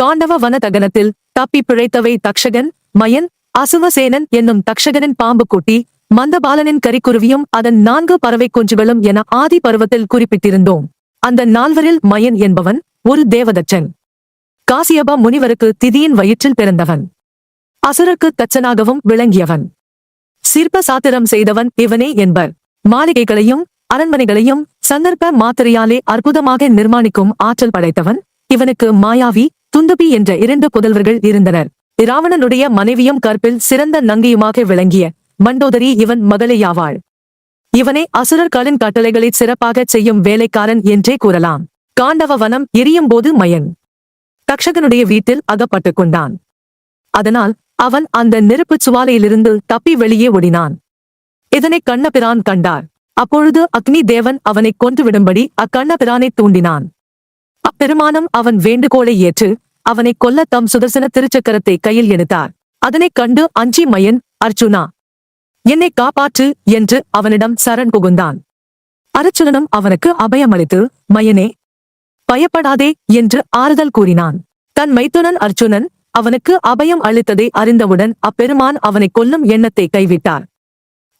காண்டவ வன தகனத்தில் தப்பி பிழைத்தவை தக்ஷகன் மயன் அசுவசேனன் என்னும் தக்ஷகனின் பாம்பு கூட்டி மந்தபாலனின் கரிக்குருவியும் அதன் நான்கு பறவை குஞ்சுகளும் என ஆதி பருவத்தில் குறிப்பிட்டிருந்தோம். அந்த நால்வரில் மயன் என்பவன் ஒரு தேவதச்சன். காசியபா முனிவருக்கு திதியின் வயிற்றில் பிறந்தவன். அசுரக்கு தச்சனாகவும் விளங்கியவன். சிற்ப சாத்திரம் செய்தவன் இவனே என்பர். மாளிகைகளையும் அரண்மனைகளையும் சந்தர்ப்ப மாத்திரையாலே அற்புதமாக நிர்மாணிக்கும் ஆற்றல் படைத்தவன் இவனுக்கு மாயாவி துந்துபி என்ற இரண்டு புதல்வர்கள் இருந்தனர். இராவணனுடைய மனைவியும் கற்பில் சிறந்த நங்கியுமாக விளங்கிய மண்டோதரி இவன் மகளையாவாள் இவனை அசுரர்களின் கட்டளைகளை சிறப்பாக செய்யும் வேலைக்காரன் என்றே கூறலாம். காண்டவ வனம் எரியும் போது மயன். தக்ஷகனுடைய வீட்டில் அகப்பட்டுக் கொண்டான். அதனால் அவன் அந்த நெருப்புச் சுவாலையிலிருந்து தப்பி வெளியே ஓடினான். இதனை கண்ணபிரான் கண்டார். அப்பொழுது அக்னி தேவன் அவனை கொன்றுவிடும்படி அக்கண்ணபிரானை தூண்டினான். அப்பெருமானம் அவன் வேண்டுகோளை ஏற்று அவனை கொல்ல தம் சுதர்சன திருச்சக்கரத்தை கையில் எடுத்தார். அதனைக் கண்டு அஞ்சி மயன் அர்ச்சுனா என்னை காப்பாற்று என்று அவனிடம் சரண் புகுந்தான். அர்ச்சுனனும் அவனுக்கு அபயமளித்து மயனே பயப்படாதே என்று ஆறுதல் கூறினான். தன் மைத்துனன் அர்ச்சுனன் அவனுக்கு அபயம் அளித்ததை அறிந்தவுடன் அப்பெருமான் அவனை கொல்லும் எண்ணத்தை கைவிட்டார்.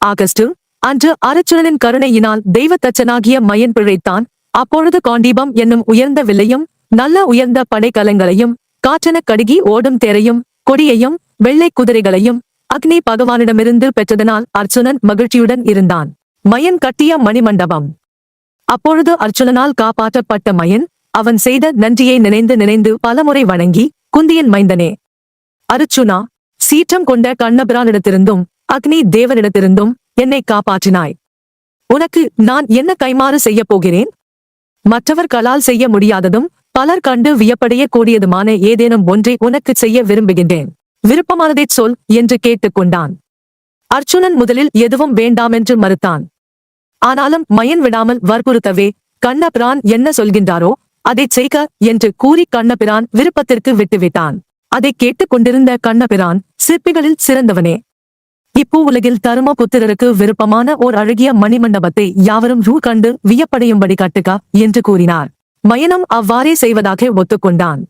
ஆகஸ்டு அன்று அரச்சுனனின் கருணையினால் தெய்வத்தச்சனாகிய மயன் பிழைத்தான். அப்பொழுது காண்டீபம் என்னும் உயர்ந்த வில்லையும் நல்ல உயர்ந்த படைக்கலங்களையும் காற்றெனக் கடுகி ஓடும் தேரையும் கொடியையும் வெள்ளை குதிரைகளையும் அக்னி பகவானிடமிருந்து பெற்றதனால் அர்ச்சுனன் மகிழ்ச்சியுடன் இருந்தான். மயன் கட்டிய மணிமண்டபம். அப்பொழுது அர்ச்சுனனால் காப்பாற்றப்பட்ட மயன் அவன் செய்த நன்றியை நினைந்து நினைந்து பலமுறை வணங்கி குந்தியின் மைந்தனே அருச்சுனா சீற்றம் கொண்ட கண்ணபிரானிடத்திருந்தும் அக்னி தேவனிடத்திருந்தும் என்னை காப்பாற்றினாய். உனக்கு நான் என்ன கைமாறு செய்யப் போகிறேன்? மற்றவர்களால் செய்ய முடியாததும் பலர் கண்டு வியப்படைய கூடியதுமான ஏதேனும் ஒன்றை உனக்குச் செய்ய விரும்புகின்றேன். விருப்பமானதைச் சொல் என்று கேட்டுக்கொண்டான். அர்ச்சுனன் முதலில் எதுவும் வேண்டாமென்று மறுத்தான். ஆனாலும் மயன் விடாமல் வற்புறுத்தவே கண்ணபிரான் என்ன சொல்கின்றாரோ அதைச் செய்க என்று கூறி கண்ணபிரான் விருப்பத்திற்கு விட்டுவிட்டான். அதைக் கேட்டுக் கொண்டிருந்த கண்ணபிரான் சிற்பிகளில் சிறந்தவனே. இப்போ உலகில் தரும புத்திரருக்கு விருப்பமான ஓர் அழகிய மணிமண்டபத்தை யாவரும் ரூ கண்டு வியப்படையும்படி கட்டுக என்று கூறினார். மயனும் அவ்வாறே செய்வதாக ஒத்துக்கொண்டான்.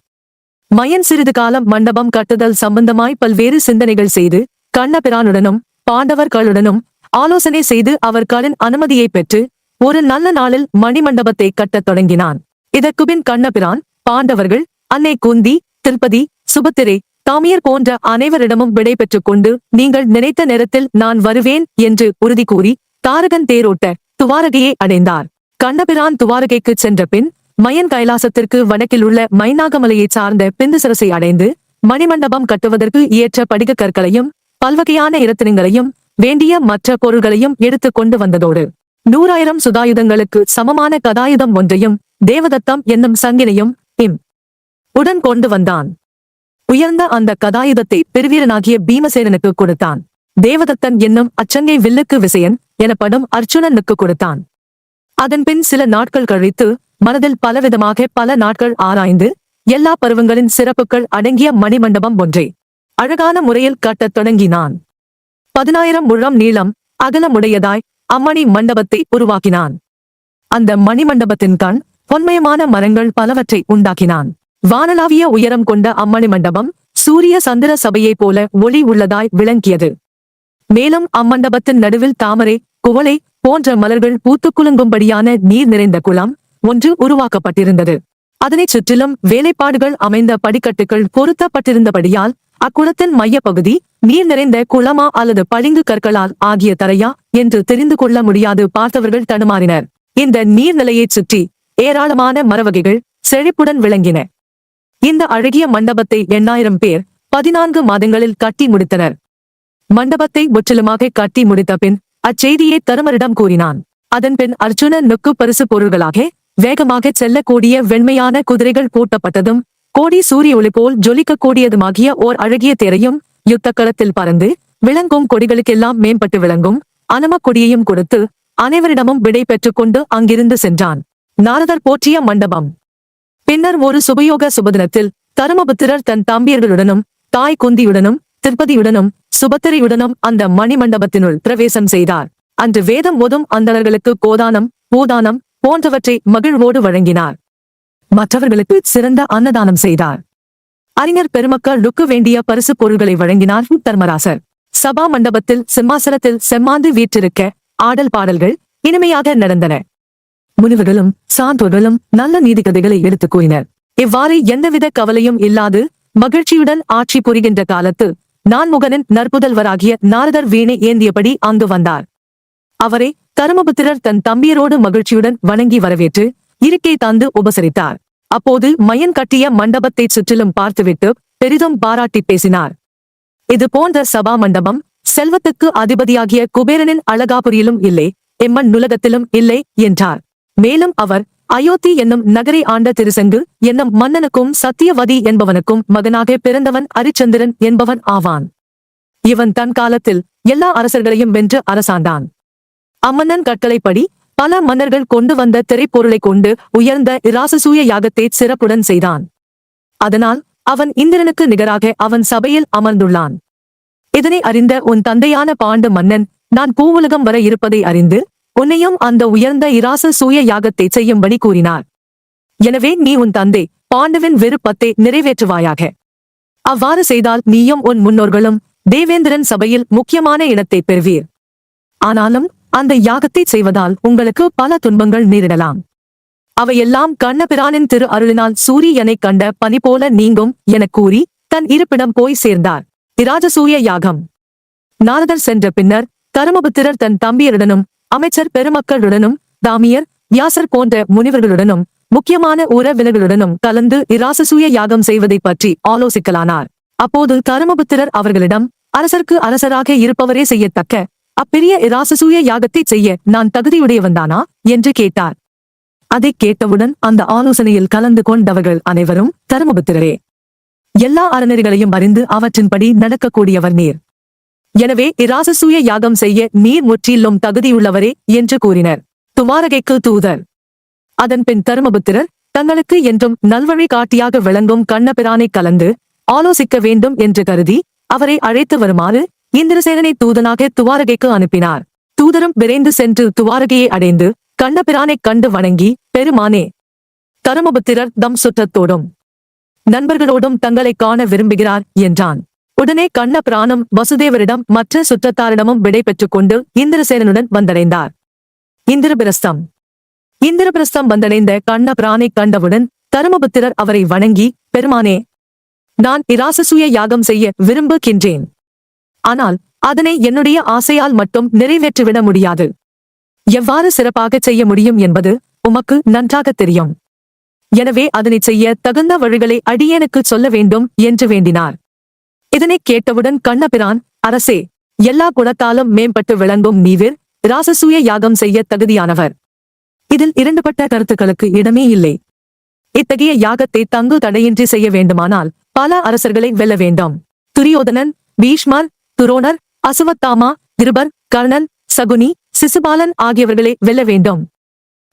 மயன் சிறிது காலம் மண்டபம் கட்டுதல் சம்பந்தமாய் பல்வேறு சிந்தனைகள் செய்து கண்ணபிரானுடனும் பாண்டவர்களுடனும் ஆலோசனை செய்து அவர்களின் அனுமதியை பெற்று ஒரு நல்ல நாளில் மணிமண்டபத்தை கட்டத் தொடங்கினான். இதற்குபின் கண்ணபிரான் பாண்டவர்கள் அன்னை குந்தி திருப்பதி சுபத்திரை தாமியர் போன்ற அனைவரிடமும் விடை பெற்றுக் கொண்டு நீங்கள் நினைத்த நேரத்தில் நான் வருவேன் என்று உறுதி கூறி தாரகன் தேரோட்ட துவாரகையை அடைந்தார். கண்ணபிரான் துவாரகைக்குச் சென்ற பின் மயன் கைலாசத்திற்கு வடக்கில் உள்ள மைனாகமலையைச் சார்ந்த பிந்துசரசை அடைந்து மணிமண்டபம் கட்டுவதற்கு ஏற்ற படிகக் கற்களையும் பல்வகையான இரத்தினங்களையும் வேண்டிய மற்ற பொருள்களையும் எடுத்து கொண்டு வந்ததோடு நூறாயிரம் சுதாயுதங்களுக்கு சமமான கதாயுதம் ஒன்றையும் தேவதத்தம் என்னும் சங்கினையும் இம். உடன் கொண்டு வந்தான். உயர்ந்த அந்த கதாயுதத்தை பெருவீரனாகிய பீமசேனனுக்கு கொடுத்தான். தேவதத்தன் என்னும் அச்சங்கை வில்லுக்கு விசயன் எனப்படும் அர்ச்சுனனுக்கு கொடுத்தான். அதன்பின் சில நாட்கள் கழித்து மனதில் பலவிதமாக பல நாட்கள் ஆராய்ந்து எல்லா பருவங்களின் சிறப்புகள் அடங்கிய மணிமண்டபம் ஒன்றை அழகான முறையில் கட்டத் தொடங்கினான். பதினாயிரம் முழம் நீளம் அகலமுடையதாய் அம்மணி மண்டபத்தை உருவாக்கினான். அந்த மணிமண்டபத்தின் கண் பொன்மயமான மரங்கள் பலவற்றை உண்டாக்கினான். வானலாவிய உயரம் கொண்ட அம்மணி மண்டபம் சூரிய சந்திர சபையைப் போல ஒளி உள்ளதாய் விளங்கியது. மேலும் அம்மண்டபத்தின் நடுவில் தாமரை குவளை போன்ற மலர்கள் பூத்துக்குலுங்கும்படியான நீர் நிறைந்த குளம் ஒன்று உருவாக்கப்பட்டிருந்தது. அதனைச் சுற்றிலும் வேலைப்பாடுகள் அமைந்த படிக்கட்டுகள் பொருத்தப்பட்டிருந்தபடியால் அக்குளத்தின் மையப்பகுதி நீர் நிறைந்த குளமா அல்லது பளிங்கு கற்களால் ஆகிய தரையா என்று தெரிந்து கொள்ள முடியாது பார்த்தவர்கள் தடுமாறினர். இந்த நீர்நிலையைச் சுற்றி ஏராளமான மரவகைகள் செழிப்புடன் விளங்கின. இந்த அழகிய மண்டபத்தை எண்ணாயிரம் பேர் பதினான்கு மாதங்களில் கட்டி முடித்தனர். மண்டபத்தை முற்றிலுமாக கட்டி முடித்த பின் அச்செய்தியை தருமரிடம் கூறினான். அதன்பின் அர்ஜுனன் நுக்கு பரிசு பொருள்களாக வேகமாகச் செல்லக்கூடிய வெண்மையான குதிரைகள் பூட்டப்பட்டதும் கோடி சூரிய ஒளி போல் ஜொலிக்கக்கூடியதுமாகிய ஓர் அழகிய தேரையும் யுத்தக்களத்தில் பறந்து விளங்கும் கொடிகளுக்கெல்லாம் மேம்பட்டு விளங்கும் அனமக் கொடியையும் கொடுத்து அனைவரிடமும் விடை பெற்றுக் கொண்டு அங்கிருந்து சென்றான். நாரதர் போற்றிய மண்டபம். பின்னர் ஒரு சுபயோக சுபதினத்தில் தருமபுத்திரர் தன் தம்பியர்களுடனும் தாய் குந்தியுடனும் திருப்பதியுடனும் சுபத்திரையுடனும் அந்த மணிமண்டபத்தினுள் பிரவேசம் செய்தார். அன்று வேதம் ஓதும் அந்தணர்களுக்கு கோதானம் பூதானம் போன்றவற்றை மகிழ்வோடு வழங்கினார். மற்றவர்களுக்கு சிறந்த அன்னதானம் செய்தார். அறிஞர் பெருமக்களுக்கு வேண்டிய பரிசு பொருள்களை வழங்கினார் தர்மராசர். சபா மண்டபத்தில் சிம்மாசனத்தில் செம்மாந்து வீற்றிருக்க ஆடல் பாடல்கள் இனிமையாக நடந்தன. முனிவர்களும் சான்றோர்களும் நல்ல நீதிக்கதைகளை எடுத்துக் கூறினர். இவ்வாறு எந்தவித கவலையும் இல்லாது மகிழ்ச்சியுடன் ஆட்சி புரிகின்ற காலத்து நான்முகனின் நற்புதல்வராகிய நாரதர் வீணை ஏந்தியபடி அங்கு வந்தார். அவரை தருமபுத்திரர் தன் தம்பியரோடு மகிழ்ச்சியுடன் வணங்கி வரவேற்று இருக்கை தந்து உபசரித்தார். அப்போது மயன் கட்டிய மண்டபத்தைச் சுற்றிலும் பார்த்துவிட்டு பெரிதும் பாராட்டி பேசினார். இது போன்ற சபா மண்டபம் செல்வத்துக்கு அதிபதியாகிய குபேரனின் அழகாபுரியிலும் இல்லை எம்மன் நுலகத்திலும் இல்லை என்றார். மேலும் அவர் அயோத்தி என்னும் நகரை ஆண்ட திருசங்கு என்னும் மன்னனுக்கும் சத்தியவதி என்பவனுக்கும் மகனாக பிறந்தவன் அரிச்சந்திரன் என்பவன் ஆவான். இவன் தன் காலத்தில் எல்லா அரசர்களையும் வென்று அரசாண்டான். அம்மன்னன் கட்டளைப்படி பல மன்னர்கள் கொண்டு வந்த திரைப்பொருளைக் கொண்டு உயர்ந்த இராசசூய யாகத்தை சிறப்புடன் செய்தான். அதனால் அவன் இந்திரனுக்கு நிகராக அவன் சபையில் அமர்ந்துள்ளான். இதனை அறிந்த உன் தந்தையான பாண்டு மன்னன் நான் பூவுலகம் வர இருப்பதை அறிந்து உன்னையும் அந்த உயர்ந்த இராச சூய யாகத்தை செய்யும்படி கூறினார். எனவே நீ உன் தந்தை பாண்டுவின் விருப்பத்தை நிறைவேற்றுவாயாக. அவ்வாறு செய்தால் நீயும் உன் முன்னோர்களும் தேவேந்திரன் சபையில் முக்கியமான இடத்தை பெறுவீர். ஆனாலும் அந்த யாகத்தை செய்வதால் உங்களுக்கு பல துன்பங்கள் நேரிடலாம். அவையெல்லாம் கண்ணபிரானின் திரு அருளினால் சூரியனைக் கண்ட பனி போல நீங்கும் எனக் கூறி தன் இருப்பிடம் போய் சேர்ந்தார். இராஜசூய யாகம். நாரதர் சென்ற பின்னர் தருமபுத்திரர் தன் தம்பியருடனும் அமைச்சர் பெருமக்களுடனும் தாமியர் வியாசர் போன்ற முனிவர்களுடனும் முக்கியமான உறவினர்களுடனும் கலந்து இராசசூய யாகம் செய்வதைப் பற்றி ஆலோசிக்கலானார். அப்போது தருமபுத்திரர் அவர்களிடம் அரசர்க்கு அரசராக இருப்பவரே செய்யத்தக்க அப்பெரிய இராசசூய யாகத்தை செய்ய நான் தகுதியுடையவன்தானா? என்று கேட்டார். அதைக் கேட்டவுடன் அந்த ஆலோசனையில் கலந்து கொண்டவர்கள் அனைவரும் தருமபுத்திரரே எல்லா அறநெறிகளையும் அறிந்து அவற்றின்படி நடக்கக்கூடியவர் நீர். எனவே இராசசூய யாகம் செய்ய நீர் முற்றிலும் தகுதியுள்ளவரே என்று கூறினர். துமாரகைக்கு தூதர். அதன்பின் தருமபுத்திரர் தங்களுக்கு என்றும் நல்வழி காட்டியாக விளங்கும் கண்ணபிரானை கலந்து ஆலோசிக்க வேண்டும் என்று கருதி அவரை அழைத்து வருமாறு இந்திரசேனனை தூதனாக துவாரகைக்கு அனுப்பினார். தூதரும் விரைந்து சென்று துவாரகையை அடைந்து கண்ணபிரானைக் கண்டு வணங்கி பெருமானே தருமபுத்திரர் தம் சுற்றத்தோடும் நண்பர்களோடும் தங்களை காண விரும்புகிறார் என்றான். உடனே கண்ண பிராணம் வசுதேவரிடம் மற்ற சுற்றத்தாரிடமும் விடை பெற்றுக் கொண்டு இந்திரசேனனுடன் வந்தடைந்தார். இந்திரபிரஸ்தம். இந்திரபிரஸ்தம் வந்தடைந்த கண்ணபிரானை கண்டவுடன் தருமபுத்திரர் அவரை வணங்கி பெருமானே நான் இராசசூய யாகம் செய்ய விரும்புகின்றேன். ஆனால் அதனை என்னுடைய ஆசையால் மட்டும் நிறைவேற்றிவிட முடியாது. எவ்வாறு சிறப்பாகச் செய்ய முடியும் என்பது உமக்கு நன்றாகத் தெரியும். எனவே அதனை செய்ய தகுந்த வழிகளை அடியேனுக்கு சொல்ல வேண்டும் என்று வேண்டினார். இதனைக் கேட்டவுடன் கண்ணபிரான் அரசே எல்லா குணத்தாலும் மேம்பட்டு விளங்கும் நீவிர் ராசசூய யாகம் செய்ய தகுதியானவர். இதில் இரண்டுபட்ட கருத்துக்களுக்கு இடமே இல்லை. இத்தகைய யாகத்தை தங்கு தடையின்றி செய்ய வேண்டுமானால் பல அரசர்களை வெல்ல வேண்டும். துரியோதனன் பீஷ்மர் துரோணர் அசுவத்தாமா கிருபர் கர்ணன் சகுனி சிசுபாலன் ஆகியவர்களை வெல்ல வேண்டும்.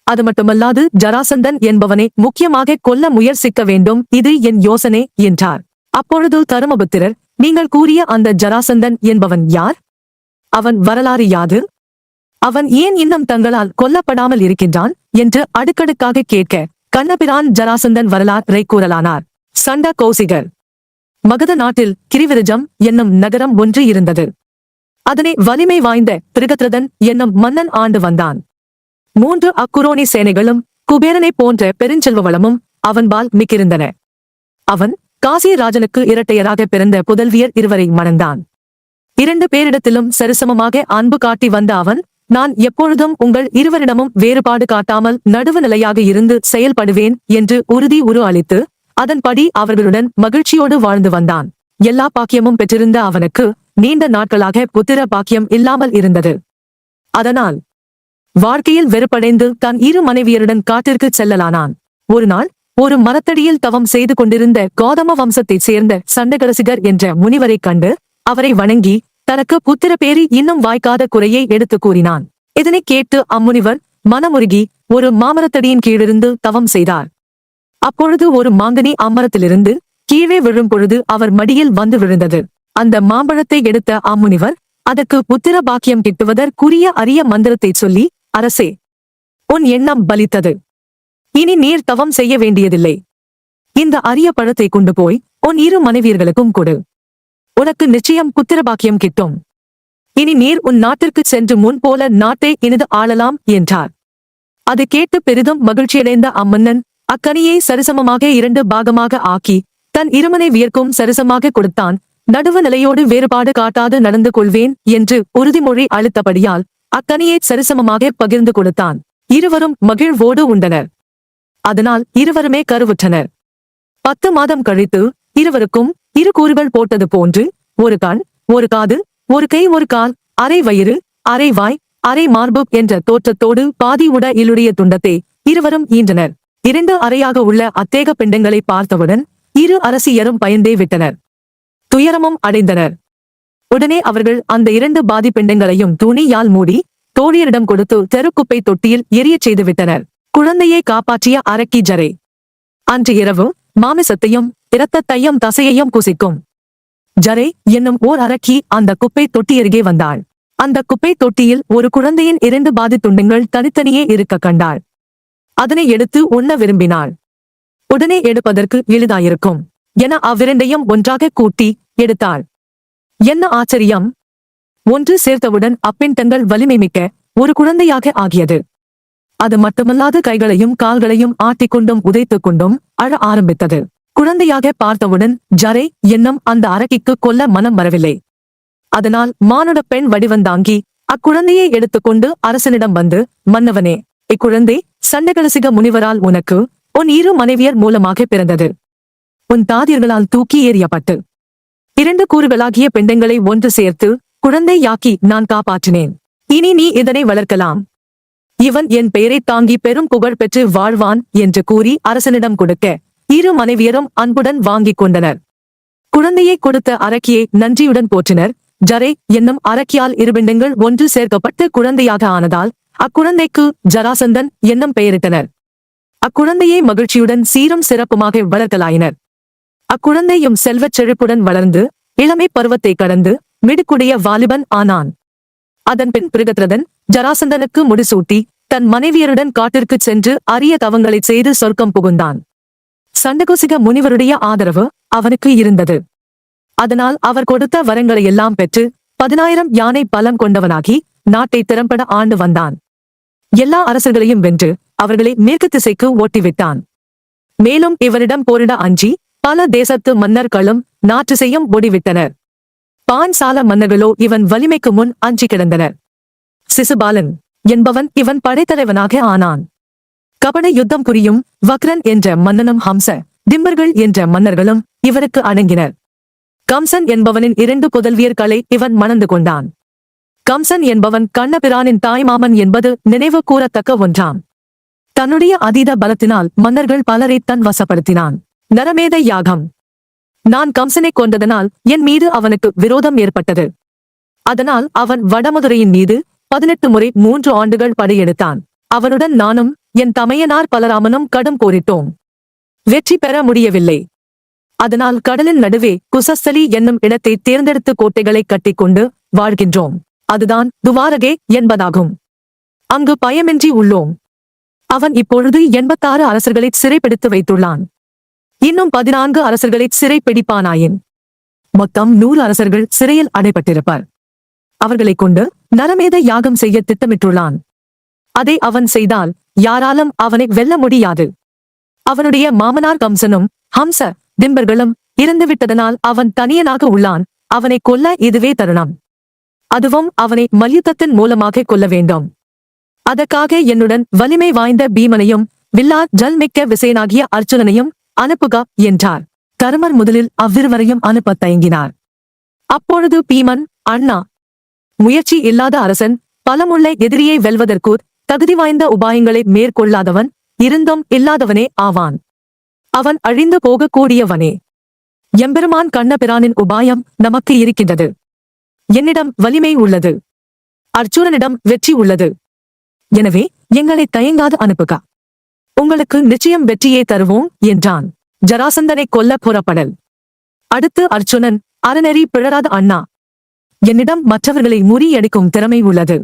அது மட்டுமல்லாது ஜராசந்தன் என்பவனை முக்கியமாக கொல்ல முயற்சிக்க வேண்டும். இது என் யோசனை என்றார். அப்பொழுது தருமபுத்திரர் நீங்கள் கூறிய அந்த ஜராசந்தன் என்பவன் யார்? அவன் வரலாறு யாது? அவன் ஏன் இன்னும் தங்களால் கொல்லப்படாமல் இருக்கின்றான்? என்று அடுக்கடுக்காக கேட்க கண்ணபிரான் ஜராசந்தன் வரலாற்றை கூறலானார். சண்ட கோசிகர் மகத நாட்டில் கிரிவிரஜம் என்னும் நகரம் ஒன்று இருந்தது. அதனை வலிமை வாய்ந்த திருகத்ரதன் என்னும் மன்னன் ஆண்டு வந்தான். மூன்று அக்குரோனி சேனைகளும் குபேரனை போன்ற பெருஞ்செல்வ வளமும் அவன்பால் மிக்கிருந்தன. அவன் காசி ராஜனுக்கு இரட்டையராக பிறந்த புதல்வியர் இருவரை மணந்தான். இரண்டு பேரிடத்திலும் சரிசமமாக அன்பு காட்டி வந்த அவன் நான் எப்பொழுதும் உங்கள் இருவரிடமும் வேறுபாடு காட்டாமல் நடுவு நிலையாக இருந்து செயல்படுவேன் என்று உறுதி உரு அளித்து அதன்படி அவர்களுடன் மகிழ்ச்சியோடு வாழ்ந்து வந்தான். எல்லா பாக்கியமும் பெற்றிருந்த அவனுக்கு நீண்ட நாட்களாக புத்திர பாக்கியம் இல்லாமல் இருந்தது. அதனால் வாழ்க்கையில் வெறுப்படைந்து தன் இரு மனைவியருடன் காட்டிற்கு செல்லலானான். ஒரு நாள் ஒரு மரத்தடியில் தவம் செய்து கொண்டிருந்த கௌதம வம்சத்தைச் சேர்ந்த சண்டகரசிகர் என்ற முனிவரைக் கண்டு அவரை வணங்கி தனக்கு புத்திர பேரி இன்னும் வாய்க்காத குறையை எடுத்துக் கூறினான். இதனைக் கேட்டு அம்முனிவர் மனமுருகி ஒரு மாமரத்தடியின் கீழிருந்து தவம் செய்தார். அப்பொழுது ஒரு மாங்கனி அம்மரத்திலிருந்து கீழே விழும் பொழுது அவர் மடியில் வந்து விழுந்தது. அந்த மாம்பழத்தை எடுத்த அம்முனிவர் அதற்கு புத்திர பாக்கியம் கிட்டுவதற்குரிய அரிய மந்திரத்தைச் சொல்லி அரசே உன் எண்ணம் பலித்தது. இனி நீர் தவம் செய்ய வேண்டியதில்லை. இந்த அரிய பழத்தை கொண்டு போய் உன் இரு மனைவியர்களுக்கும் கொடு. உனக்கு நிச்சயம் புத்திரபாக்கியம் கிட்டும். இனி நீர் உன் நாட்டிற்கு சென்று முன் போல நாட்டை இனிது ஆளலாம் என்றார். அது கேட்டு பெரிதும் மகிழ்ச்சியடைந்த அம்மன்னன் அக்கனியை சரிசமமாக இரண்டு பாகமாக ஆக்கி தன் இருமனை வியர்க்கும் சரிசமாக கொடுத்தான். நடுவு நிலையோடு வேறுபாடு காட்டாது நடந்து கொள்வேன் என்று உறுதிமொழி அளித்தபடியால் அக்கனியை சரிசமமாக பகிர்ந்து கொடுத்தான். இருவரும் மகிழ்வோடு உண்டனர். அதனால் இருவருமே கருவுற்றனர். பத்து மாதம் கழித்து இருவருக்கும் இரு கூறுகள் போட்டது போன்று ஒரு கண் ஒரு காது ஒரு கை ஒரு கால் அரை வயிறு அரை வாய் அரை மார்பு என்ற தோற்றத்தோடு பாதி உட இலுடைய துண்டத்தை இருவரும் ஈன்றனர். இரண்டு அறையாக உள்ள அத்தேக பிண்டங்களை பார்த்தவுடன் இரு அரசியரும் பயந்தே விட்டனர். துயரமும் அடைந்தனர். உடனே அவர்கள் அந்த இரண்டு பாதி பிண்டங்களையும் துணியால் மூடி தோழியரிடம் கொடுத்து தெருக்குப்பை தொட்டியில் எரியச் செய்து விட்டனர். குழந்தையை காப்பாற்றிய அரக்கி ஜரே. அன்று இரவு மாமிசத்தையும் இரத்தத்தையும் தசையையும் குசிக்கும். ஜரே என்னும் ஓர் அரக்கி அந்த குப்பை தொட்டி அருகே வந்தாள். அந்த குப்பை தொட்டியில் ஒரு குழந்தையின் இரண்டு பாதி துண்டுங்கள் தனித்தனியே இருக்க கண்டாள். அதனை எடுத்து உண்ண விரும்பினாள். உடனே எடுப்பதற்கு எளிதாயிருக்கும். என அவ்விரண்டையும் ஒன்றாக கூட்டி எடுத்தாள். என்ன ஆச்சரியம்? ஒன்று சேர்த்தவுடன் அப்பின் தங்கள் வலிமை மிக்க ஒரு குழந்தையாக ஆகியது. அது மட்டுமல்லாது கைகளையும் கால்களையும் ஆட்டிக்கொண்டும் உதைத்துக் கொண்டும் அழ ஆரம்பித்தது. குழந்தையாக பார்த்தவுடன் ஜரை என்னும் அந்த அரக்கிக்கு கொல்ல மனம் வரவில்லை. அதனால் மானுட பெண் வடிவந்தாங்கி அக்குழந்தையை எடுத்துக்கொண்டு அரசனிடம் வந்து மன்னவனே இக்குழந்தை சண்டகலசிக முனிவரால் உனக்கு உன் இரு மனைவியர் மூலமாக பிறந்தது. உன் தாதியர்களால் தூக்கி எறியப்பட்டு. இரண்டு கூறுகளாகிய பெண்டங்களை ஒன்று சேர்த்து குழந்தை யாக்கி நான் காப்பாற்றினேன். இனி நீ இதனை வளர்க்கலாம். இவன் என் பெயரை தாங்கி பெரும் புகழ் பெற்று வாழ்வான் என்று கூறி அரசனிடம் கொடுக்க இரு மனைவியரும் அன்புடன் வாங்கிக் கொண்டனர். குழந்தையை கொடுத்த அரக்கியை நன்றியுடன் போற்றினர். ஜரை என்னும் அரக்கியால் இருபிண்டங்கள் ஒன்று சேர்க்கப்பட்டு குழந்தையாக ஆனதால் அக்குழந்தைக்கு ஜராசந்தன் என்னும் பெயரிட்டனர். அக்குழந்தையை மகிழ்ச்சியுடன் சீரும் சிறப்புமாக வளர்க்கலாயினர் அக்குழந்தையும் செல்வச் செழிப்புடன் வளர்ந்து இளமை பருவத்தை கடந்து மிடுக்குடைய வாலிபன் ஆனான். அதன்பின் பிருகத்ரதன் ஜராசந்தனுக்கு முடிசூட்டி தன் மனைவியருடன் காட்டிற்குச் சென்று அரிய தவங்களைச் செய்து சொர்க்கம் புகுந்தான். சண்டகோசிக முனிவருடைய ஆதரவு அவனுக்கு இருந்தது. அதனால் அவர் கொடுத்த வரங்களை எல்லாம் பெற்று பதினாயிரம் யானை பலம் கொண்டவனாகி நாட்டை திறம்பட ஆண்டு வந்தான். எல்லா அரசர்களையும் வென்று அவர்களை மேற்கு திசைக்கு ஓட்டிவிட்டான். மேலும் இவரிடம் போரிட அஞ்சி பல தேசத்து மன்னர்களும் நாற்றிசையும் ஒடிவிட்டனர் பான் சால மன்னர்களோ இவன் வலிமைக்கு முன் அஞ்சி கிடந்தனர். சிசுபாலன் என்பவன் இவன் படைத்தலைவனாக ஆனான். கபட யுத்தம் புரியும் வக்ரன் என்ற மன்னனும் ஹம்ச திம்பர்கள் என்ற மன்னர்களும் இவருக்கு அடங்கினர். கம்சன் என்பவனின் இரண்டு புதல்வியர்களை இவன் மணந்து கொண்டான். கம்சன் என்பவன் கண்ணபிரானின் தாய்மாமன் என்பது நினைவு கூறத்தக்க ஒன்றாம். தன்னுடைய அதீத பலத்தினால் மன்னர்கள் பலரை தன் வசப்படுத்தினான். நரமேத யாகம். நான் கம்சனை கொண்டதனால் என் மீது அவனுக்கு விரோதம் ஏற்பட்டது. அதனால் அவன் வடமதுரையின் மீது பதினெட்டு முறை மூன்று ஆண்டுகள் படையெடுத்தான். அவனுடன் நானும் என் தமையனார் பலராமனும் கடும் போரிட்டோம். வெற்றி பெற முடியவில்லை. அதனால் கடலின் நடுவே குசஸ்தலி என்னும் இடத்தை தேர்ந்தெடுத்து கோட்டைகளை கட்டிக்கொண்டு வாழ்கின்றோம். அதுதான் துவாரகே என்பதாகும். அங்கு பயமின்றி உள்ளோம். அவன் இப்பொழுது எண்பத்தாறு அரசர்களை சிறைப்பிடித்து வைத்துள்ளான். இன்னும் பதினான்கு அரசர்களை சிறைப்பிடிப்பானாயின். மொத்தம் நூறு அரசர்கள் சிறையில் அடைபட்டிருப்பர் அவர்களைக் கொண்டு நரமேத யாகம் செய்ய திட்டமிட்டுள்ளான். அதை அவன் செய்தால் யாராலும் அவனை வெல்ல முடியாது. அவனுடைய மாமனார் கம்சனும் ஹம்ச திம்பர்களும் இறந்துவிட்டதனால் அவன் தனியனாக உள்ளான். அவனை கொல்ல இதுவே தருணம். அதுவும் அவனை மல்யுத்தத்தின் மூலமாக கொல்ல வேண்டும். அதற்காக என்னுடன் வலிமை வாய்ந்த பீமனையும் வில்லா ஜல் மிக்க விசயனாகிய அர்ஜுனனையும் அனுப்புக என்றார். கருமர் முதலில் அவ்விருவரையும் அனுப்பத் தயங்கினார். அப்பொழுது பீமன் அண்ணா முயற்சி இல்லாத அரசன் பலமுள்ள எதிரியை வெல்வதற்கு தகுதி வாய்ந்த உபாயங்களை மேற்கொள்ளாதவன் இருந்தும் இல்லாதவனே ஆவான். அவன் அழிந்து போகக்கூடியவனே. எம்பெருமான் கண்ணபிரானின் உபாயம் நமக்கு இருக்கின்றது. என்னிடம் வலிமை உள்ளது. அர்ஜுனனிடம் வெற்றி உள்ளது. எனவே எங்களை தயங்காது அனுப்புக. உங்களுக்கு நிச்சயம் வெற்றியே தருவோம் என்றான். ஜராசந்தனை கொல்ல புறப்படல். அடுத்து அர்ஜுனன் அறநெறி பிழறாத அண்ணா. என்னிடம் மற்றவர்களை முறியடிக்கும் திறமை உள்ளது.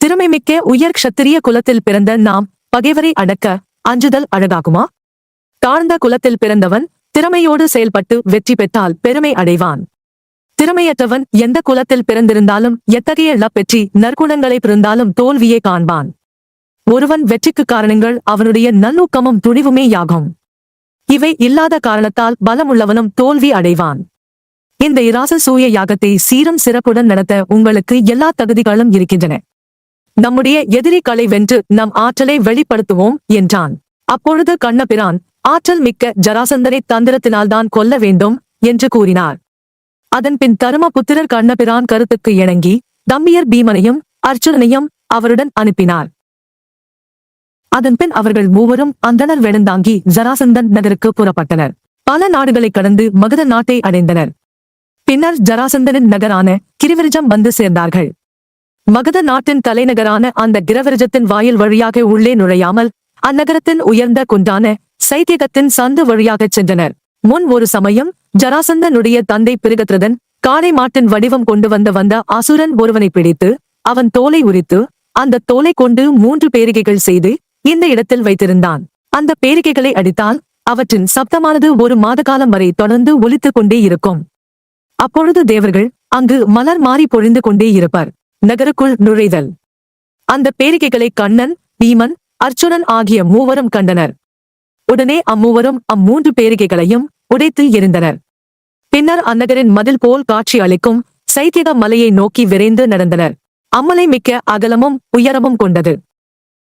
திறமை மிக்க உயர் க்ஷத்திரிய குலத்தில் பிறந்த நாம் பகைவரை அடக்க அஞ்சுதல் அழகாகுமா? தாழ்ந்த குலத்தில் பிறந்தவன் திறமையோடு செயல்பட்டு வெற்றி பெற்றால் பெருமை அடைவான். திறமையற்றவன் எந்த குலத்தில் பிறந்திருந்தாலும் எத்தகைய இழப்பெற்றி நற்குணங்களை பிறந்தாலும் தோல்வியே காண்பான். ஒருவன் வெற்றிக்கு காரணங்கள் அவனுடைய நல்லூக்கமும் துணிவுமேயாகும் இவை இல்லாத காரணத்தால் பலமுள்ளவனும் தோல்வி அடைவான். இந்த இராச சூய யாகத்தை சீரம் சிறப்புடன் நடத்த உங்களுக்கு எல்லா தகுதிகளும் இருக்கின்றன. நம்முடைய எதிரிகளை வென்று நம் ஆற்றலை வெளிப்படுத்துவோம் என்றான். அப்பொழுது கண்ணபிரான் ஆற்றல் மிக்க ஜராசந்தனை தந்திரத்தினால்தான் கொல்ல வேண்டும் என்று கூறினார். அதன்பின் தருமபுத்திரர் கண்ணபிரான் கருத்துக்கு இணங்கி தம்பியர் பீமனையும் அர்ச்சுனனையும் அவருடன் அனுப்பினார். அதன்பின் அவர்கள் மூவரும் அந்தனர் வெடுந்தாங்கி ஜராசந்தன் நகருக்கு புறப்பட்டனர். பல நாடுகளை கடந்து மகத நாட்டை அடைந்தனர். பின்னர் ஜராசந்தனின் நகரான கிரிவிரஜம் வந்து சேர்ந்தார்கள். மகத நாட்டின் தலைநகரான அந்த கிரவிரஜத்தின் வாயில் வழியாக உள்ளே நுழையாமல் அந்நகரத்தின் உயர்ந்த குன்றான சைத்தியகத்தின் சந்து வழியாகச் சென்றனர். முன் ஒரு சமயம் ஜராசந்தனுடைய தந்தை பிருகத்ரதன் காளை மாட்டின் வடிவம் கொண்டு வந்த வந்த அசுரன் ஒருவனை பிடித்து அவன் தோலை உரித்து அந்த தோலை கொண்டு மூன்று பேரிகைகள் செய்து இந்த இடத்தில் வைத்திருந்தான். அந்த பேரிகைகளை அடித்தால் அவற்றின் சப்தமானது ஒரு மாத காலம் வரை தொடர்ந்து ஒலித்துக் கொண்டே இருக்கும். அப்பொழுது தேவர்கள் அங்கு மலர் மாறி பொழிந்து கொண்டே இருப்பர். நகருக்குள் நுழைதல். அந்த பேரிகைகளை கண்ணன் பீமன் அர்ச்சுனன் ஆகிய மூவரும் கண்டனர். உடனே அம்மூவரும் அம்மூன்று பேரிகைகளையும் உடைத்து எரிந்தனர் பின்னர் அந்நகரின் மதில் போல் காட்சி அளிக்கும் சைத்தியக மலையை நோக்கி விரைந்து நடந்தனர். அம்மலை மிக்க அகலமும் உயரமும் கொண்டது.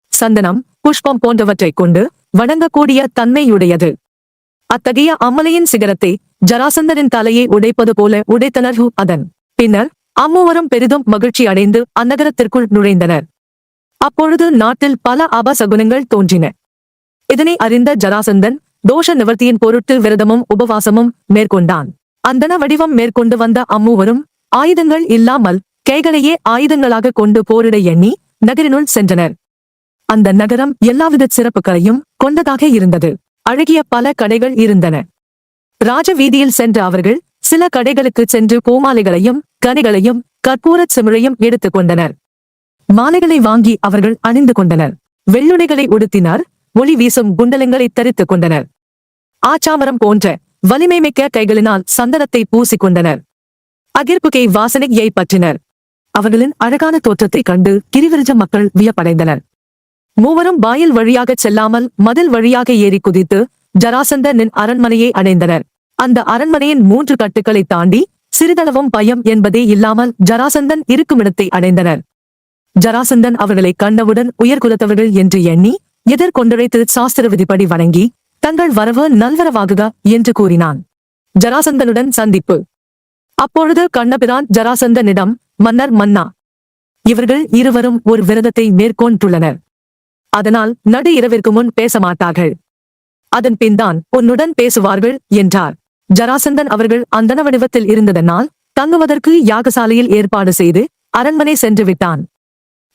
சந்தனம் புஷ்பம் போன்றவற்றைக் கொண்டு வணங்கக்கூடிய தன்மையுடையது. அத்தகைய அம்மலையின் சிகரத்தை ஜராசந்தரின் தலையை உடைப்பது போல உடைத்தனர் அதன். பின்னர் அம்மூவரும் பெரிதும் மகிழ்ச்சி அடைந்து அந்நகரத்திற்குள் நுழைந்தனர். அப்பொழுது நாட்டில் பல அபசகுனங்கள் தோன்றின. இதனை அறிந்த ஜராசந்தன் தோஷ நிவர்த்தியின் பொருட்டு விரதமும் உபவாசமும் மேற்கொண்டான். அந்தன வடிவம் மேற்கொண்டு வந்த அம்மூவரும் ஆயுதங்கள் இல்லாமல் கைகளையே ஆயுதங்களாக கொண்டு போரிட எண்ணி நகரினுள் சென்றனர். அந்த நகரம் எல்லாவித சிறப்புகளையும் கொண்டதாக இருந்தது. அழகிய பல கடைகள் இருந்தன. ராஜ வீதியில் சென்ற அவர்கள் சில கடைகளுக்கு சென்று பூமாலைகளையும் கனிகளையும் கற்பூரச் சிமிழையும் எடுத்துக் கொண்டனர். மாலைகளை வாங்கி அவர்கள் அணிந்து கொண்டனர். வெள்ளுடைகளை உடுத்தினர். ஒளி வீசும் குண்டலங்களை தரித்துக் கொண்டனர். ஆச்சாமரம் போன்ற வலிமை மிக்க கைகளினால் சந்தனத்தை பூசிக் கொண்டனர் அகிர்புகை வாசனையை பற்றினர். அவர்களின் அழகான தோற்றத்தைக் கண்டு கிரிவிரிஜ மக்கள் வியப்படைந்தனர். மூவரும் வாயில் வழியாகச் செல்லாமல் மதில் வழியாக ஏறி குதித்து ஜராசந்தனின் அரண்மனையை அடைந்தனர். அந்த அரண்மனையின் மூன்று கட்டுக்களை தாண்டி சிறிதளவும் பயம் என்பதே இல்லாமல் ஜராசந்தன் இருக்குமிடத்தை அடைந்தனர். ஜராசந்தன் அவர்களை கண்டவுடன் உயர்குலத்தவர்கள் என்று எண்ணி எதிர்கொண்டுழைத்து சாஸ்திர விதிப்படி வணங்கி தங்கள் வரவு நல்வரவாகுக என்று கூறினான். ஜராசந்தனுடன் சந்திப்பு. அப்பொழுது கண்ணபிரான் ஜராசந்தனிடம் மன்னர் மன்னா இவர்கள் இருவரும் ஒரு விரதத்தை மேற்கொண்டுள்ளனர். அதனால் நடு இரவிற்கு முன் பேச மாட்டார்கள். அதன் பின்தான் உன்னுடன் பேசுவார்கள் என்றார். ஜராசந்தன் அவர்கள் அந்தன வடிவத்தில் இருந்ததனால் தங்குவதற்கு யாகசாலையில் ஏற்பாடு செய்து அரண்மனை சென்று விட்டான்.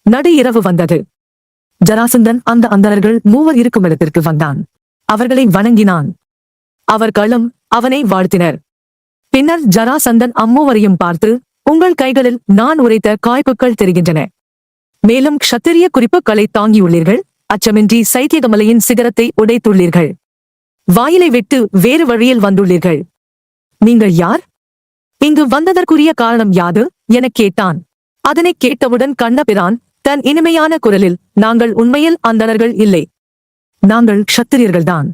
நடு இரவு வந்தது. ஜராசந்தன் அந்த அந்தணர்கள் மூவர் இருக்கும் இடத்திற்கு வந்தான். அவர்களை வணங்கினான். அவர்களும் அவனை வாழ்த்தினர். பின்னர் ஜராசந்தன் அம்மூவரையும் பார்த்து உங்கள் கைகளில் நான் உரைத்த காய்ப்புகள் தெரிகின்றன. மேலும் க்ஷத்திரிய குறிப்புகளை தாங்கியுள்ளீர்கள். அச்சமின்றி சைத்தியகமலையின் சிகரத்தை உடைத்துள்ளீர்கள். வாயிலை விட்டு வேறு வழியில் வந்துள்ளீர்கள். நீங்கள் யார்? இங்கு வந்ததற்குரிய காரணம் யாது? எனக் கேட்டான். அதனைக் கேட்டவுடன் கண்ணபிரான் தன் இனிமையான குரலில் நாங்கள் உண்மையில் அந்தணர்கள் இல்லை. நாங்கள் க்ஷத்திரியர்கள்தான்.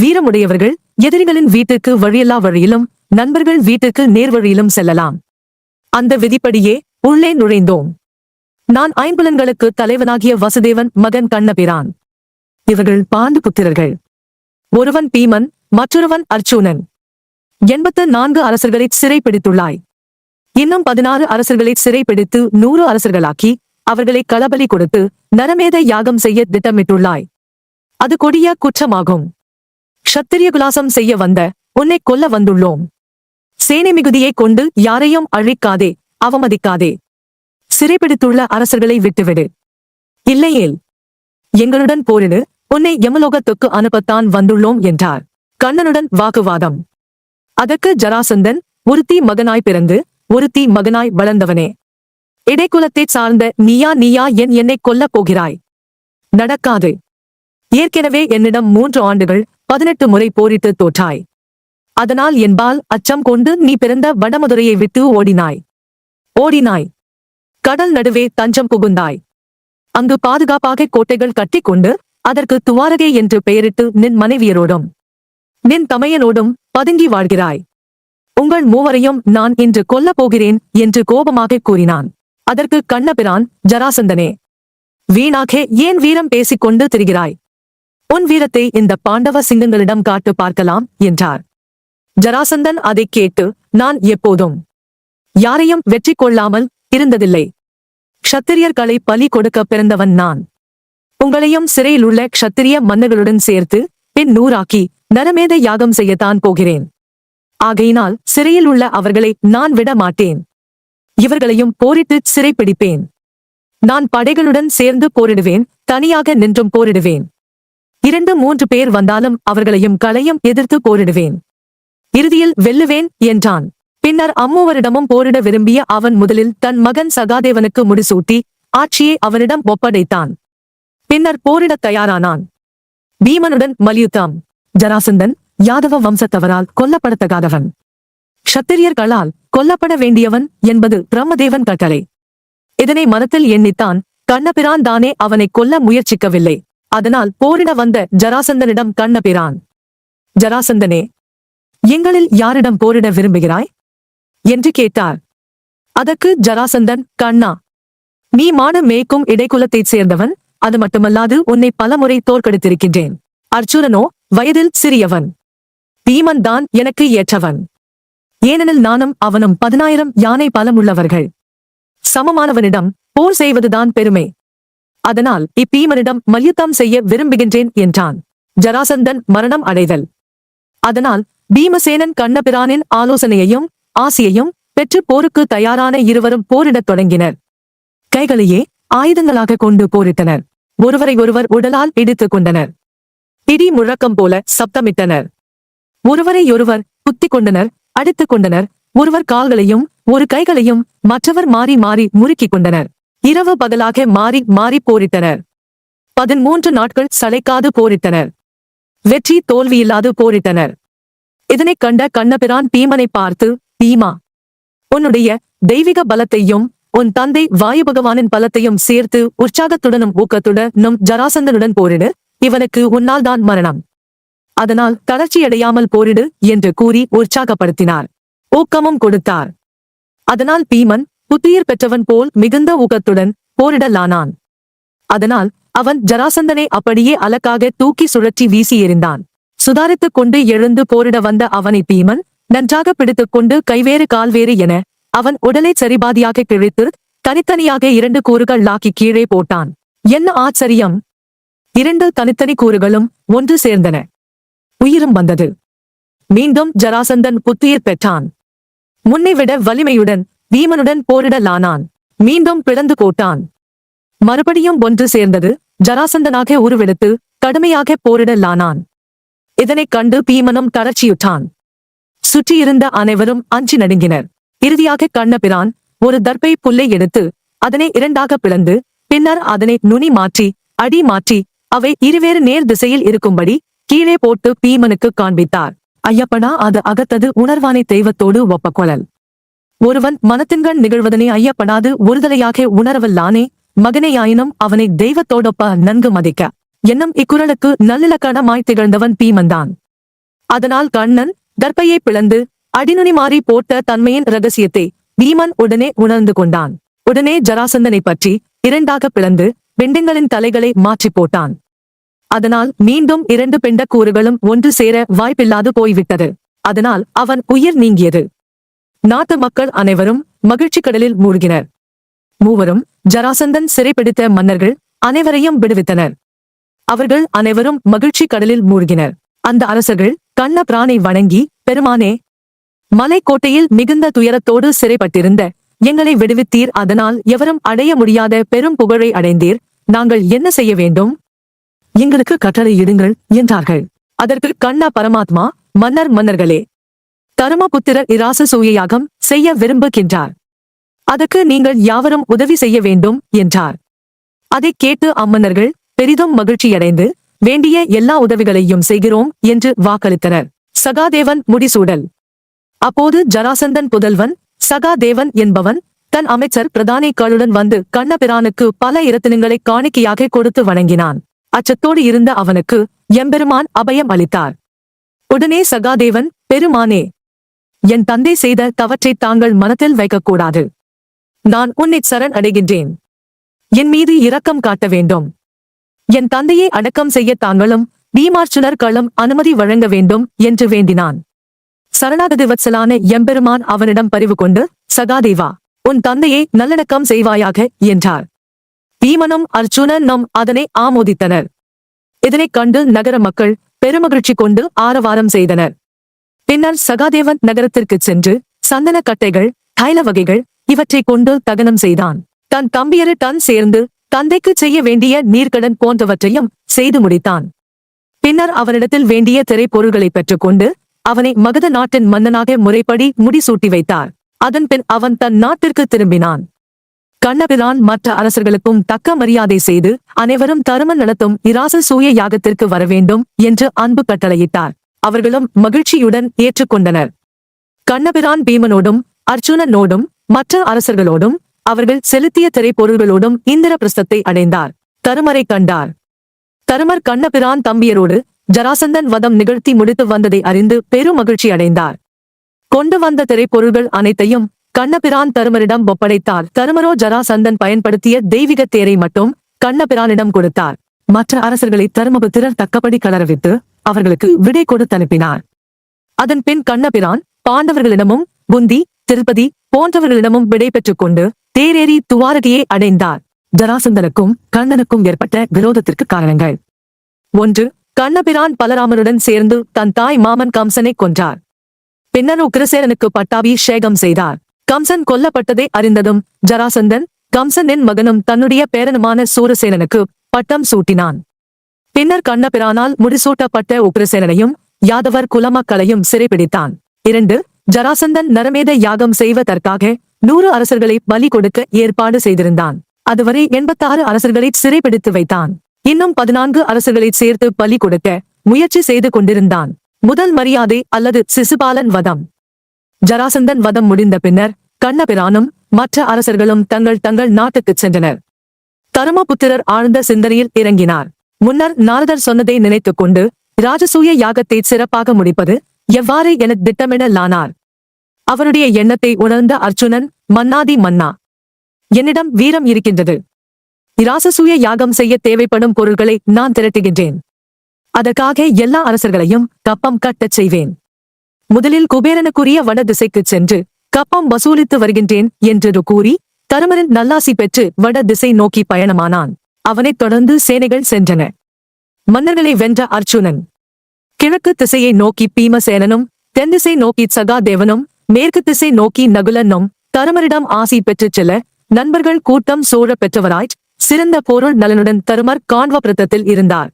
வீரமுடையவர்கள் எதிரிகளின் வீட்டுக்கு வழியெல்லா வழியிலும் நண்பர்கள் வீட்டுக்கு நேர்வழியிலும் செல்லலாம். அந்த விதிப்படியே உள்ளே நுழைந்தோம். நான் ஐம்புலன்களுக்கு தலைவனாகிய வசுதேவன் மகன் கண்ணபிரான். இவர்கள் பாண்டு புத்திரர்கள். ஒருவன் பீமன் மற்றொருவன் அர்ச்சுனன் எண்பத்து நான்கு அரசர்களை சிறைப்பிடித்துள்ளாய். இன்னும் பதினாறு அரசர்களை சிறைப்பிடித்து நூறு அரசர்களாக்கி அவர்களை களபலி கொடுத்து நரமேத யாகம் செய்ய திட்டமிட்டுள்ளாய். அது கொடிய குற்றமாகும். க்ஷத்திரிய குலாசம் செய்ய வந்த உன்னை கொல்ல வந்துள்ளோம். சேனை மிகுதியைக் கொண்டு யாரையும் அழிக்காதே அவமதிக்காதே. சிறைபிடித்துள்ள அரசர்களை விட்டுவிடு. இல்லையேல் எங்களுடன் போரிடு உன்னை யமலோகத்துக்கு அனுப்பத்தான் வந்துள்ளோம் என்றார். கண்ணனுடன் வாக்குவாதம். அதற்கு ஜராசந்தன் ஒருத்தி மகனாய் பிறந்து ஒருத்தி மகனாய் வளர்ந்தவனே. இடைக்குலத்தைச் சார்ந்த நீயா நீயா என் என்னை கொல்லப் போகிறாய். நடக்காது. ஏற்கனவே என்னிடம் மூன்று ஆண்டுகள் பதினெட்டு முறை போரிட்டு தோற்றாய். அதனால் என்பால் அச்சம் கொண்டு நீ பிறந்த வடமதுரையை விட்டு ஓடினாய். ஓடினாய். கடல் நடுவே தஞ்சம் புகுந்தாய். அங்கு பாதுகாப்பாக கோட்டைகள் கட்டிக்கொண்டு அதற்கு துவாரகை என்று பெயரிட்டு நின் மனைவியரோடும் நின் தமையனோடும் பதுங்கி வாழ்கிறாய். உங்கள் மூவரையும் நான் இன்று கொல்லப் போகிறேன் என்று கோபமாக கூறினான். அதற்கு கண்ணபிரான் ஜராசந்தனே வீணாக ஏன் வீரம் பேசிக்கொண்டு திரிகிறாய்? உன் வீரத்தை இந்த பாண்டவ சிங்கங்களிடம் காட்டு பார்க்கலாம் என்றார். ஜராசந்தன் அதைக் கேட்டு நான் எப்போதும் யாரையும் வெற்றி கொள்ளாமல் இருந்ததில்லை. க்ஷத்திரியர்களை பலி கொடுக்க பிறந்தவன் நான். உங்களையும் சிறையில் உள்ள க்ஷத்திரிய மன்னர்களுடன் சேர்த்து பின் நூறாக்கி நரமேத யாகம் செய்யத்தான் போகிறேன். ஆகையினால் சிறையில் உள்ள அவர்களை நான் விட மாட்டேன். இவர்களையும் போரிட்டு சிறைப்பிடிப்பேன். நான் படைகளுடன் சேர்ந்து போரிடுவேன் தனியாக நின்றும் போரிடுவேன். இரண்டு மூன்று பேர் வந்தாலும் அவர்களையும் களையும் எதிர்த்து போரிடுவேன். இறுதியில் வெல்லுவேன் என்றான். பின்னர் அம்மூவரிடமும் போரிட விரும்பிய அவன் முதலில் தன் மகன் சகாதேவனுக்கு முடிசூட்டி ஆட்சியை அவனிடம் ஒப்படைத்தான். பின்னர் போரிடத் தயாரானான். பீமனுடன் மல்யுத்தம். ஜராசந்தன் யாதவ வம்சத்தவரால் கொல்லப்படத்தகாதவன். க்ஷத்திரியர்களால் கொல்லப்பட வேண்டியவன் என்பது பிரம்மதேவன் கட்டளை. இதனை மனத்தில் எண்ணித்தான் கண்ணபிரான் தானே அவனை கொல்ல முயற்சிக்கவில்லை. அதனால் போரிட வந்த ஜராசந்தனிடம் கண்ணபிரான் ஜராசந்தனே எங்களில் யாரிடம் போரிட விரும்புகிறாய்? என்று கேட்டார். அதற்கு ஜராசந்தன் கண்ணா நீ மான மேய்க்கும் இடைக்குலத்தைச் சேர்ந்தவன். அது மட்டுமல்லாது உன்னை பலமுறை தோற்கடித்திருக்கின்றேன். அர்ச்சுனனோ வயதில் சிறியவன். பீமன் தான் எனக்கு ஏற்றவன். ஏனெனில் நானும் அவனும் பதினாயிரம் யானை பலமுள்ளவர்கள். சமமானவனிடம் போர் செய்வதுதான் பெருமை. அதனால் இப்பீமனிடம் மல்யுத்தம் செய்ய விரும்புகின்றேன் என்றான். ஜராசந்தன் மரணம் அடைதல். அதனால் பீமசேனன் கண்ணபிரானின் ஆலோசனையையும் ஆசியையும் பெற்று போருக்கு தயாரான இருவரும் போரிடத் தொடங்கினர். கைகளையே ஆயுதங்களாக கொண்டு போரிட்டனர். ஒருவரை ஒருவர் உடலால் இடித்துக் கொண்டனர். இடி முழக்கம் போல சப்தமிட்டனர். ஒருவரையொருவர் குத்திக் கொண்டனர் அடித்துக் கொண்டனர். ஒருவர் கால்களையும் ஒரு கைகளையும் மற்றவர் மாறி மாறி முறுக்கிக் கொண்டனர். இரவு பகலாக மாறி மாறி போரிட்டனர். பதிமூன்று நாட்கள் சளைக்காது போரிட்டனர். வெற்றி தோல்வியில்லாது போரிட்டனர். இதனைக் கண்ட கண்ணபிரான் பீமனை பார்த்து பீமா உன்னுடைய தெய்வீக பலத்தையும் உன் தந்தை வாயு பகவானின் பலத்தையும் சேர்த்து உற்சாகத்துடனும் ஊக்கத்துடனும் ஜராசந்தனுடன் போரிடு. இவனுக்கு உன்னால் தான் மரணம். அதனால் தளர்ச்சியடையாமல் போரிடு என்று கூறி உற்சாகப்படுத்தினார். ஊக்கமும் கொடுத்தார். அதனால் பீமன் புத்துயிர் பெற்றவன் போல் மிகுந்த ஊக்கத்துடன் போரிடலானான். அதனால் அவன் ஜராசந்தனை அப்படியே அலக்காக தூக்கி சுழற்றி வீசி எறிந்தான். சுதாரித்துக் கொண்டு எழுந்து போரிட வந்த அவனை பீமன் நன்றாக பிடித்துக் கொண்டு கைவேறு கால்வேறு என அவன் உடலை சரிபாதியாக கிழித்து தனித்தனியாக இரண்டு கூறுகள் லாக்கி கீழே போட்டான். என்ன ஆச்சரியம்? இரண்டு தனித்தனி கூறுகளும் ஒன்று சேர்ந்தன. உயிரும் வந்தது. மீண்டும் ஜராசந்தன் புத்துயிர் பெற்றான். முன்னைவிட வலிமையுடன் வீமனுடன் போரிடலானான். மீண்டும் பிளந்து போட்டான். மறுபடியும் ஒன்று சேர்ந்தது ஜராசந்தனாக உருவெடுத்து கடுமையாக போரிடலானான். இதனைக் கண்டு பீமனும் தளர்ச்சியுற்றான். சுற்றியிருந்த அனைவரும் அஞ்சி நடுங்கினர். இறுதியாக கண்ணபிரான் ஒரு தர்பை புல்லை எடுத்து அதனை இரண்டாக பிளந்து பின்னர் அதனை நுனி மாற்றி அடி மாற்றி அவை இருவேறு நேர் திசையில் இருக்கும்படி கீழே போட்டு பீமனுக்கு காண்பித்தார். ஐயப்பனா அது அகத்தது உணர்வானை தெய்வத்தோடு ஒப்பக்கொள்ளல். ஒருவன் மனத்தின்கண் நிகழ்வதனை ஐயப்படாது ஒருதலையாக உணரவல்லானே மகனேயாயினும் அவனை தெய்வத்தோடொப்ப நன்கு மதிக்க. என்னும் இக்குறளுக்கு நல்லிலக்கணமாய் திகழ்ந்தவன் பீமன்தான் அதனால் கண்ணன் கற்பையை பிளந்து அடிநுனி மாறி போட்ட தன்மையின் ரகசியத்தை பீமன் உடனே உணர்ந்து கொண்டான். உடனே ஜராசந்தனை பற்றி இரண்டாக பிளந்து பெண்டங்களின் தலைகளை மாற்றி போட்டான். அதனால் மீண்டும் இரண்டு பெண்டக் கூறுகளும் ஒன்று சேர வாய்ப்பில்லாது போய்விட்டது. அதனால் அவன் உயிர் நீங்கியது. நாட்டு மக்கள் அனைவரும் மகிழ்ச்சி கடலில் மூழ்கினர். மூவரும் ஜராசந்தன் சிறைப்பிடித்த மன்னர்கள் அனைவரையும் விடுவித்தனர். அவர்கள் அனைவரும் மகிழ்ச்சி கடலில் மூழ்கினர். அந்த அரசர்கள் கண்ண பிரானை வணங்கி பெருமானே மலைக்கோட்டையில் மிகுந்த துயரத்தோடு சிறைப்பட்டிருந்த எங்களை விடுவித்தீர். அதனால் எவரும் அடைய முடியாத பெரும் புகழை அடைந்தீர். நாங்கள் என்ன செய்ய வேண்டும்? எங்களுக்கு கட்டளை இடுங்கள் என்றார்கள். அதற்கு கண்ண பரமாத்மா மன்னர் மன்னர்களே தருமபுத்திரர் இராச யாகம் செய்ய விரும்புகின்றார். அதற்கு நீங்கள் யாவரும் உதவி செய்ய வேண்டும் என்றார். அதைக் கேட்டு அம்மன்னர்கள் பெரிதும் மகிழ்ச்சியடைந்து வேண்டிய எல்லா உதவிகளையும் செய்கிறோம் என்று வாக்களித்தனர். சகாதேவன் முடிசூடல். அப்போது ஜராசந்தன் புதல்வன் சகாதேவன் என்பவன் தன் அமைச்சர் பிரதானிகளுடன் வந்து கண்ணபிரானுக்கு பல இரத்தினங்களை காணிக்கையாக கொடுத்து வணங்கினான். அச்சத்தோடு இருந்த அவனுக்கு எம்பெருமான் அபயம் அளித்தார். உடனே சகாதேவன் பெருமானே என் தந்தை செய்த தவற்றை தாங்கள் மனத்தில் வைக்கக்கூடாது. நான் உன்னை சரண் அடைகின்றேன். என் மீது இரக்கம் காட்ட வேண்டும். என் தந்தையை அடக்கம் செய்ய தாங்களும் பீமார்ச்சுனர்களும் அனுமதி வழங்க வேண்டும் என்று வேண்டினான். சரணாகதி வத்சலான எம்பெருமான் அவனிடம் பறிவு கொண்டு சகாதேவா உன் தந்தையை நல்லடக்கம் செய்வாயாக என்றார். பீமனும் அர்ஜுனனும் அதனை ஆமோதித்தனர். இதனைக் கண்டு நகர மக்கள் பெருமகிழ்ச்சி கொண்டு ஆரவாரம் செய்தனர். பின்னர் சகாதேவன் நகரத்திற்குச் சென்று சந்தன கட்டைகள் தைல வகைகள் இவற்றைக் கொண்டு தகனம் செய்தான். தன் தம்பியரு டன் சேர்ந்து தந்தைக்கு செய்ய வேண்டிய நீர்க்கடன் போன்றவற்றையும் செய்து முடித்தான். பின்னர் அவனிடத்தில் வேண்டிய திரைப்பொருள்களை பெற்றுக்கொண்டு அவனை மகத நாட்டின் மன்னனாக முறைப்படி முடிசூட்டி வைத்தார். அதன்பின் அவன் தன் நாட்டிற்கு திரும்பினான். கண்ணபிரான் மற்ற அரசர்களுக்கும் தக்க மரியாதை செய்து அனைவரும் தருமன் நடத்தும் இராச சூய யாகத்திற்கு வரவேண்டும் என்று அன்பு கட்டளையிட்டார். அவர்களும் மகிழ்ச்சியுடன் ஏற்றுக்கொண்டனர். கண்ணபிரான் பீமனோடும் அர்ஜுனனோடும் மற்ற அரசர்களோடும் அவர்கள் செலுத்திய திரைப்பொருள்களோடும் இந்திரபிரஸ்தத்தை அடைந்தார். தருமரை கண்டார். தருமர் கண்ணபிரான் தம்பியரோடு ஜராசந்தன் வதம் நிகழ்த்தி முடித்து வந்ததை அறிந்து பெரும் மகிழ்ச்சி அடைந்தார். கொண்டு வந்த திரைப்பொருள்கள் அனைத்தையும் கண்ணபிரான் தருமரிடம் ஒப்படைத்தார். தருமரோ ஜராசந்தன் பயன்படுத்திய தெய்வீக தேரை மட்டும் கண்ணபிரானிடம் கொடுத்தார். மற்ற அரசர்களை தருமபுத்திரர் தக்கபடி கலரவித்து அவர்களுக்கு விடை கொடுத்து அனுப்பினார். அதன் பின் கண்ணபிரான் பாண்டவர்களிடமும் புந்தி திருப்பதி போன்றவர்களிடமும் விடை பெற்றுக் கொண்டு தேரேறி துவாரகையை அடைந்தார். ஜராசந்தனுக்கும் கண்ணனுக்கும் ஏற்பட்ட விரோதத்திற்கு காரணங்கள். ஒன்று கண்ணபிரான் பலராமனுடன் சேர்ந்து தன் தாய் மாமன் கம்சனை கொன்றார். பின்னர் உக்கிரசேனனுக்கு பட்டாபிஷேகம் செய்தார். கம்சன் கொல்லப்பட்டதை அறிந்ததும் ஜராசந்தன் கம்சனின் மகனும் தன்னுடைய பேரனுமான சூரசேனனுக்கு பட்டம் சூட்டினான். பின்னர் கண்ணபிரானால் முடிசூட்டப்பட்ட உக்ரசேனனையும் யாதவர் குலமக்களையும் சிறைபிடித்தான். இரண்டு ஜராசந்தன் நரமேத யாகம் செய்வதற்காக நூறு அரசர்களை பலி கொடுக்க ஏற்பாடு செய்திருந்தான். அதுவரை எண்பத்தாறு அரசர்களை சிறைபிடித்து வைத்தான். இன்னும் பதினான்கு அரசர்களை சேர்த்து பலி கொடுக்க முயற்சி செய்து கொண்டிருந்தான். முதல் மரியாதை அல்லது சிசுபாலன் வதம். ஜராசந்தன் வதம் முடிந்த பின்னர் கண்ணபிரானும் மற்ற அரசர்களும் தங்கள் தங்கள் நாட்டுக்குச் சென்றனர். தருமபுத்திரர் ஆழ்ந்த சிந்தனையில் இறங்கினார். முன்னர் நாரதர் சொன்னதை நினைத்துக் கொண்டு ராஜசூய யாகத்தை சிறப்பாக முடிப்பது எவ்வாறு என திட்டமிடலானார். அவருடைய எண்ணத்தை உணர்ந்த அர்ஜுனன் மன்னாதி மன்னா என்னிடம் வீரம் இருக்கின்றது. இராசசூய யாகம் செய்ய தேவைப்படும் பொருள்களை நான் திரட்டுகின்றேன். அதற்காக எல்லா அரசர்களையும் கப்பம் கட்டச் செய்வேன். முதலில் குபேரனுக்குரிய வட திசைக்குச் சென்று கப்பம் வசூலித்து வருகின்றேன் என்று கூறி தருமரின் நல்லாசி பெற்று வட திசை நோக்கி பயணமானான். அவனைத் தொடர்ந்து சேனைகள் சென்றன. மன்னர்களை வென்ற அர்ஜுனன். கிழக்கு திசையை நோக்கி பீமசேனனும் தென்திசை நோக்கி சகாதேவனும் மேற்கு திசை நோக்கி நகுலனும் தருமரிடம் ஆசி பெற்றுச் செல்ல நண்பர்கள் கூட்டம் சூழ பெற்றவராய் சிறந்த பொருள் நலனுடன் தருமர் காண்வபிரத்தத்தில் இருந்தார்.